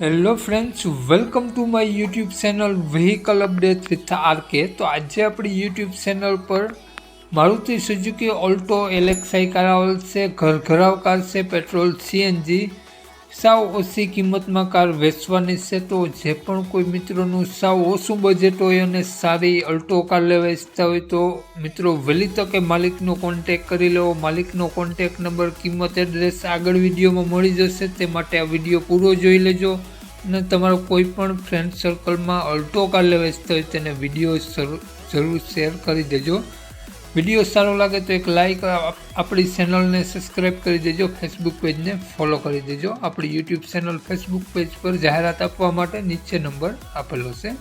Hello friends welcome to my YouTube channel vehicle update with RK તો આજે આપણી YouTube channel પર Maruti Suzuki Alto LXI car છે, ઘરઘરાવ કાર છે પેટ્રોલ સીએનજી સાવ ઓછી કિંમતમાં કાર વેચવાની છે તો જે પણ કોઈ મિત્રોનું સાવ ઓછું બજેટ હોય અને સારી અલ્ટો કાર લેવા ઈચ્છતા હોય તો મિત્રો વહેલી તકે માલિકનો કોન્ટેક કરી લેવો માલિકનો કોન્ટેક નંબર કિંમત એડ્રેસ આગળ વિડીયોમાં મળી જશે. તે માટે આ વીડિયો પૂરો જોઈ લેજો. અને તમારો કોઈ પણ ફ્રેન્ડ સર્કલમાં અલ્ટો કાર લેવા ઈચ્છતા હોય તેને વીડિયો જરૂર શેર કરી દેજો. વીડિયો સારો લાગે તો એક લાઈક આપણી ચેનલને સબસ્ક્રાઈબ કરી દેજો ફેસબુક પેજને ફોલો કરી દેજો. આપણી યુટ્યુબ ચેનલ ફેસબુક પેજ પર જાહેરાત આપવા માટે નીચે નંબર આપેલો છે.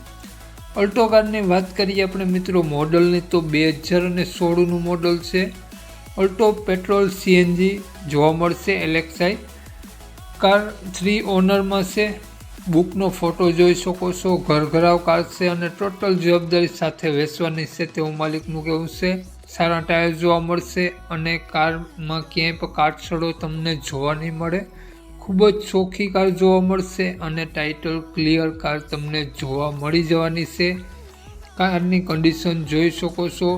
અલ્ટો કારની વાત કરીએ આપણે મિત્રો, મોડલની તો બે હજાર અને સોળનું મોડલ છે. અલ્ટો પેટ્રોલ સીએનજી જોવા મળશે એલેક્સાઈ. કાર થ્રી ઓનરમાં છે. બુકનો ફોટો જોઈ શકો છો. ઘરઘરાવ કાર છે અને ટોટલ જવાબદારી સાથે વેચવાની છે તેવું માલિકનું કહેવું છે. સારા ટાયર જોવા મળશે અને કારમાં ક્યાંય પણ કાટછડો તમને જોવા નહીં મળે. ખૂબ જ ચોખ્ખી કાર જોવા મળશે અને ટાઇટલ ક્લિયર કાર તમને જોવા મળી જવાની છે. કારની કન્ડિશન જોઈ શકો છો.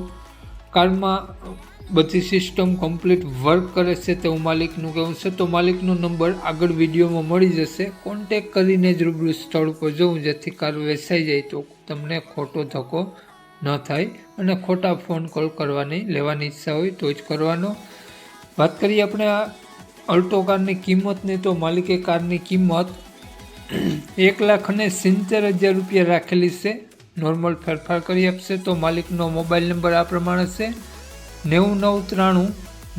કારમાં બધી સિસ્ટમ કમ્પ્લીટ વર્ક કરે છે તેવું માલિકનું કહેવું છે. તો માલિકનો નંબર આગળ વિડીયોમાં મળી જશે. કોન્ટેક કરીને જ રૂબરૂ સ્થળ ઉપર જવું જેથી કાર વેચાઈ જાય તો તમને ખોટો ધક્કો ન થાય અને ખોટા ફોન કોલ કરવાની લેવાની ઈચ્છા હોય તો જ કરવાનો. વાત કરીએ આપણે આ અલ્ટો કારની કિંમતની, તો માલિકે કારની કિંમત એક લાખ અને સિત્તેર હજાર રૂપિયા રાખેલી છે. નોર્મલ ફેરફાર કરી આપશે તો માલિકનો મોબાઈલ નંબર આ પ્રમાણે છે. નેવું નવ ત્રાણું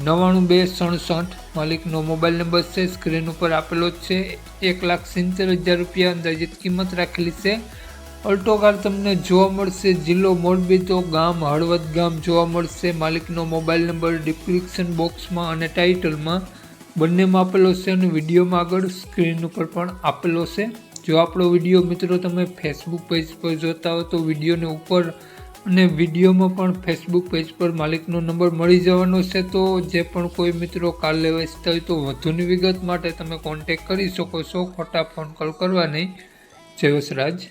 નવ્વાણું બે સડસઠ માલિકનો મોબાઈલ નંબર છે. સ્ક્રીન ઉપર આપેલો જ છે. એક લાખ સિત્તેર હજાર રૂપિયા અંદાજિત કિંમત રાખેલી છે. અલ્ટો કાર તમને જોવા મળશે. જિલ્લો મોરબી તો ગામ, હળવદ ગામ જોવા મળશે. માલિકનો મોબાઈલ નંબર ડિસ્ક્રિપ્શન બોક્સમાં અને ટાઇટલમાં બંનેમાં આપેલો છે અને વિડીયોમાં આગળ સ્ક્રીન ઉપર પણ આપેલો છે. જો આપણો વીડિયો મિત્રો તમે ફેસબુક પેજ પર જોતા હો તો વિડીયોને ઉપર અને વિડીયોમાં પણ ફેસબુક પેજ પર માલિકનો નંબર મળી જવાનો છે. તો જે પણ કોઈ મિત્રો કાર લેવા ઇચ્છતા હોય તો વધુની વિગત માટે તમે કોન્ટેક કરી શકો છો. ખોટા ફોન કોલ કરવા નહીં. જય વસરાજ.